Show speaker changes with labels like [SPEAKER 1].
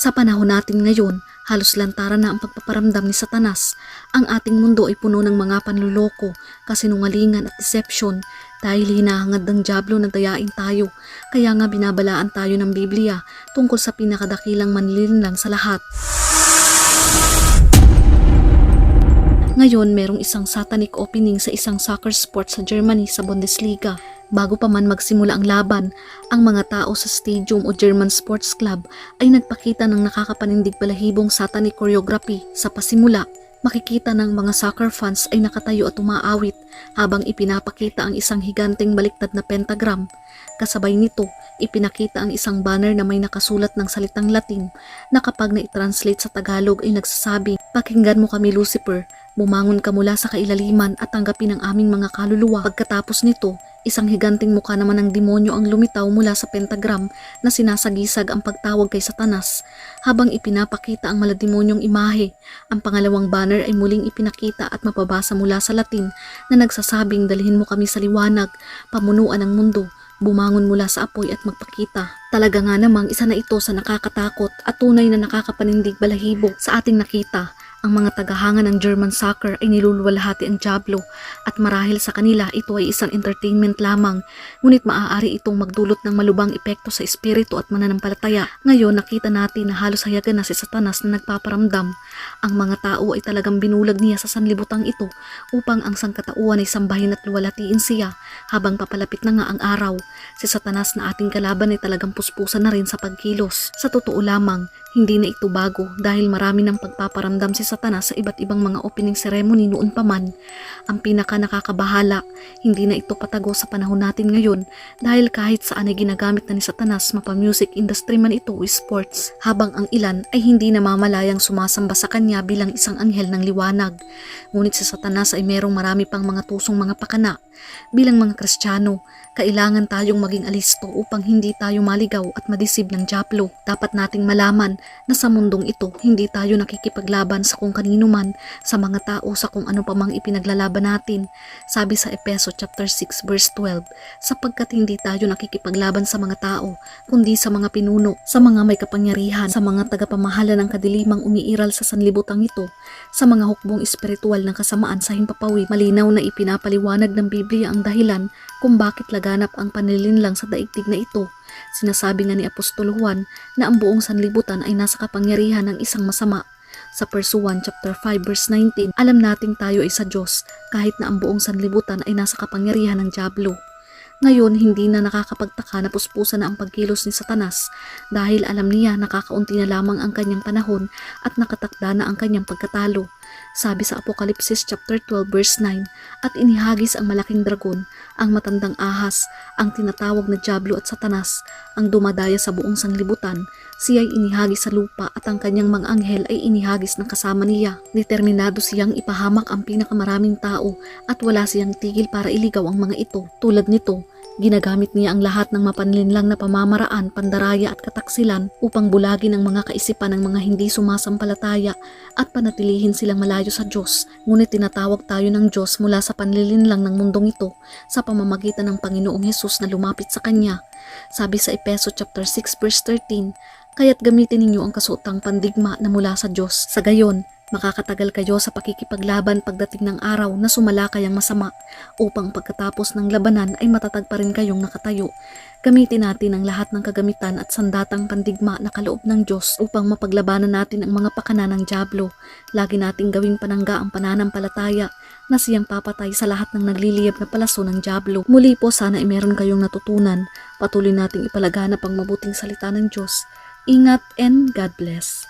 [SPEAKER 1] Sa panahon natin ngayon, halos lantaran na ang pagpaparamdam ni Satanas. Ang ating mundo ay puno ng mga panluloko, kasinungalingan at deception dahil hinahangad ng Diablo na dayain tayo. Kaya nga binabalaan tayo ng Biblia tungkol sa pinakadakilang manlilinlang sa lahat. Ngayon, merong isang satanic opening sa isang soccer sport sa Germany sa Bundesliga. Bago pa man magsimula ang laban, ang mga tao sa stadium o German Sports Club ay nagpakita ng nakakapanindig balahibong satanic choreography. Sa pasimula, makikita ng mga soccer fans ay nakatayo at umaawit habang ipinapakita ang isang higanteng baliktad na pentagram. Kasabay nito, ipinakita ang isang banner na may nakasulat ng salitang Latin na kapag na-translate sa Tagalog ay nagsasabi, Pakinggan mo kami Lucifer, bumangon ka mula sa kailaliman at tanggapin ang aming mga kaluluwa. Pagkatapos nito, isang higanting mukha naman ng demonyo ang lumitaw mula sa pentagram na sinasagisag ang pagtawag kay Satanas. Habang ipinapakita ang malademonyong imahe, ang pangalawang banner ay muling ipinakita at mapabasa mula sa Latin na nagsasabing dalhin mo kami sa liwanag, pamunuan ng mundo, bumangon mula sa apoy at magpakita. Talaga nga namang isa na ito sa nakakatakot at tunay na nakakapanindig balahibo sa ating nakita. Ang mga tagahanga ng German soccer ay niluluwalhati ang Diablo at marahil sa kanila ito ay isang entertainment lamang ngunit maaari itong magdulot ng malubang epekto sa espiritu at mananampalataya. Ngayon nakita natin na halos hayagan na si Satanas na nagpaparamdam. Ang mga tao ay talagang binulag niya sa sanlibutang ito upang ang sangkatauhan ay sambahin at luwalhatiin siya habang papalapit na nga ang araw. Si Satanas na ating kalaban ay talagang puspusan na rin sa pagkilos. Sa totoo lamang, hindi na ito bago dahil marami ng pagpaparamdam si Satanas sa iba't ibang mga opening ceremony noon pa man. Ang pinaka nakakabahala, hindi na ito patago sa panahon natin ngayon dahil kahit saan ay ginagamit na ni Satanas mapa music industry man ito o sports, habang ang ilan ay hindi namamalayang sumasamba sa kanya bilang isang anghel ng liwanag. Ngunit si Satanas ay merong marami pang mga tusong mga pakana. Bilang mga Kristiyano, kailangan tayong maging alisto upang hindi tayo maligaw at madisib ng Diablo. Dapat nating malaman na sa mundong ito hindi tayo nakikipaglaban sa kung kanino man, sa mga tao sa kung ano pa mang ipinaglalaban natin. Sabi sa Epeso chapter 6 verse 12, sapagkat hindi tayo nakikipaglaban sa mga tao, kundi sa mga pinuno, sa mga may kapangyarihan, sa mga tagapamahala ng kadilimang umiiral sa sanlibutang ito, sa mga hukbong espiritual ng kasamaan sa himpapawid. Malinaw na ipinapaliwanag ng Biblia ang dahilan kung bakit laganap ang panlilinlang sa daigdig na ito. Sinasabi nga ni Apostol Juan na ang buong sanlibutan ay nasa kapangyarihan ng isang masama. Sa 1 chapter 5 verse 19, alam nating tayo ay sa Diyos kahit na ang buong sanlibutan ay nasa kapangyarihan ng Diablo. Ngayon, hindi na nakakapagtaka na puspusan na ang pagkilos ni Satanas dahil alam niya nakakaunti na lamang ang kanyang panahon at nakatakda na ang kanyang pagkatalo. Sabi sa Apokalipsis chapter 12 verse 9, at inihagis ang malaking dragon, ang matandang ahas, ang tinatawag na Diablo at Satanas, ang dumadaya sa buong sanglibutan. Siya ay inihagis sa lupa at ang kanyang mga anghel ay inihagis ng kasama niya. Determinado siyang ipahamak ang pinakamaraming tao at wala siyang tigil para iligaw ang mga ito. Tulad nito, Ginagamit niya ang lahat ng mapanlinlang na pamamaraan, pandaraya at kataksilan upang bulagin ang mga kaisipan ng mga hindi sumasampalataya at panatilihin silang malayo sa Diyos. Ngunit tinatawag tayo ng Diyos mula sa panlilinlang ng mundong ito sa pamamagitan ng Panginoong Hesus na lumapit sa Kanya. Sabi sa Epeso chapter 6 verse 13, Kaya't gamitin ninyo ang kasuotang pandigma na mula sa Diyos. Sa gayon, Makakatagal kayo sa pakikipaglaban pagdating ng araw na sumalakay ang masama upang pagkatapos ng labanan ay matatag pa rin kayong nakatayo. Gamitin natin ang lahat ng kagamitan at sandatang pandigma na kaloob ng Diyos upang mapaglabanan natin ang mga pakana ng Diablo. Lagi nating gawing panangga ang pananampalataya na siyang papatay sa lahat ng nagliliyab na palaso ng Diablo. Muli po sana ay meron kayong natutunan. Patuloy nating ipalaganap ang mabuting salita ng Diyos. Ingat and God bless.